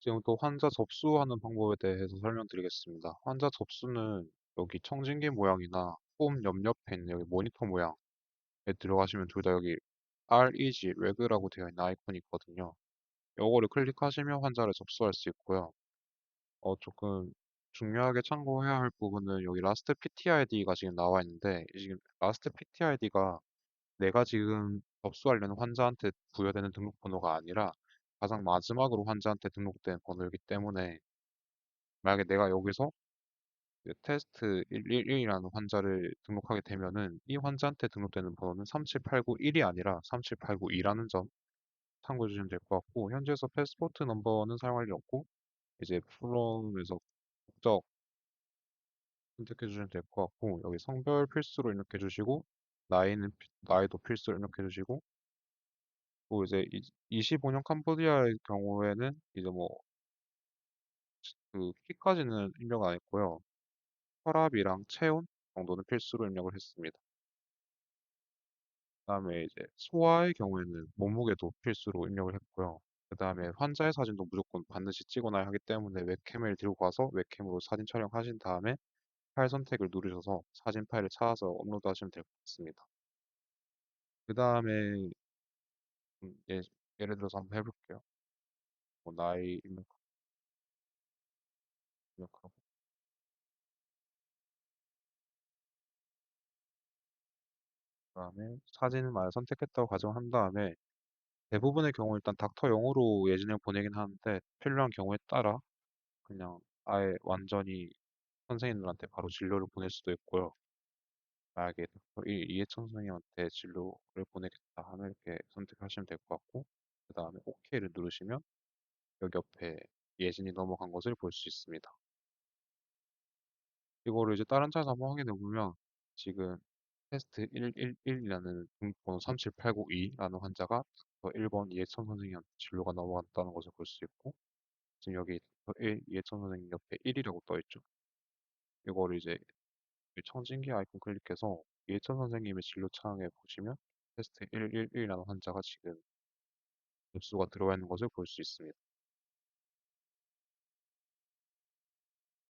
지금부터 환자 접수하는 방법에 대해서 설명드리겠습니다. 환자 접수는 여기 청진기 모양이나 홈옆 옆에 있는 여기 모니터 모양에 들어가시면 둘 다 여기 REG, 레그라고 되어 있는 아이콘이 있거든요. 요거를 클릭하시면 환자를 접수할 수 있고요. 어, 조금 중요하게 참고해야 할 부분은 여기 라스트 PTID가 지금 나와 있는데 이 지금 라스트 PTID가 내가 지금 접수하려는 환자한테 부여되는 등록번호가 아니라 가장 마지막으로 환자한테 등록된 번호이기 때문에 만약에 내가 여기서 그 테스트 111이라는 환자를 등록하게 되면은 이 환자한테 등록되는 번호는 37891이 아니라 37892라는 점 참고해 주시면 될 것 같고 현재에서 패스포트 넘버는 사용할 일 없고 이제 프롬에서 국적 선택해 주시면 될 것 같고 여기 성별 필수로 입력해 주시고 나이는 피- 나이도 필수로 입력해 주시고 또 이제 25년 캄보디아의 경우에는 이제 뭐 그 키까지는 입력 안 했고요. 혈압이랑 체온 정도는 필수로 입력을 했습니다. 그다음에 이제 소아의 경우에는 몸무게도 필수로 입력을 했고요. 그다음에 환자의 사진도 무조건 반드시 찍어놔야 하기 때문에 웹캠을 들고 가서 웹캠으로 사진 촬영하신 다음에 파일 선택을 누르셔서 사진 파일을 찾아서 업로드하시면 될 것 같습니다. 그다음에 음, 예, 예를 들어서 한번 해 볼게요. 뭐 나이 입력, 입력하고 그다음에 사진을 만약 선택했다고 가정한 다음에 대부분의 경우 일단 닥터 영어로 예진을 보내긴 하는데 필요한 경우에 따라 그냥 아예 완전히 선생님들한테 바로 진료를 보낼 수도 있고요. 만약에 닥터 1 이해천 선생님한테 진료를 보내겠다 선택하시면 될 것 같고 그 다음에 OK를 누르시면 여기 옆에 예진이 넘어간 것을 볼 수 있습니다. 이거를 이제 다른 차에서 한번 확인해 보면 지금 테스트 111이라는 등록번호 37892라는 환자가 닥터 1번 이해천 선생님한테 진료가 넘어갔다는 것을 볼 수 있고 지금 여기 닥터 1 이해천 선생님 옆에 1이라고 떠 있죠. 이거를 이제 이 청진기 아이콘 클릭해서 이해천 선생님의 진료 창에 보시면 테스트 111이라는 환자가 지금 접수가 들어와 있는 것을 볼 수 있습니다.